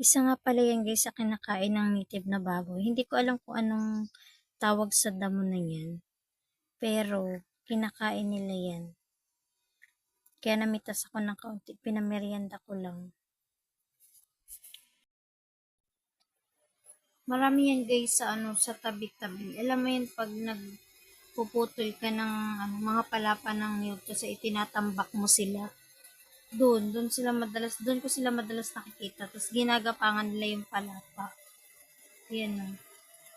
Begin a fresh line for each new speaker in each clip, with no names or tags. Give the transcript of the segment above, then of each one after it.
Isa nga pala yan guys sa kinakain ng native na baboy. Hindi ko alam kung anong tawag sa damo na yan. Pero, kinakain nila yan. Kaya namitas ako ng kaunti. Pinamerienda ko lang. Marami yan guys sa ano sa tabi-tabi. Alam mo yun pag nagpuputol ka ng ano, mga palapa ng niyog kasi itinatambak mo sila. Doon, doon sila madalas, doon ko sila madalas nakikita. Tapos ginagapangan nila yung palapa. Yan o.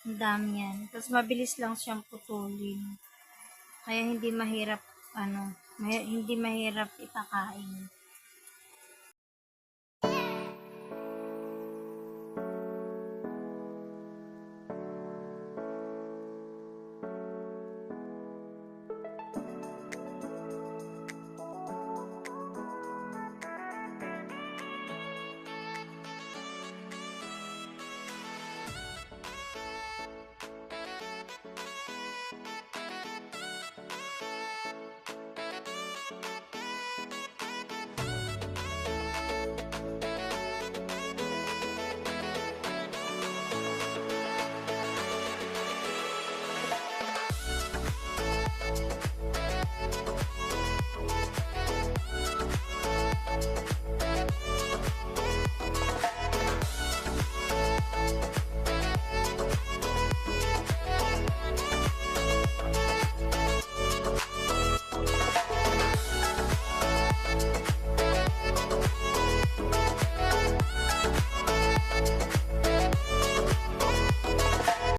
Ang dami yan. Tapos mabilis lang siyang putulin. Kaya hindi mahirap, ano, mahi- hindi mahirap ipakain.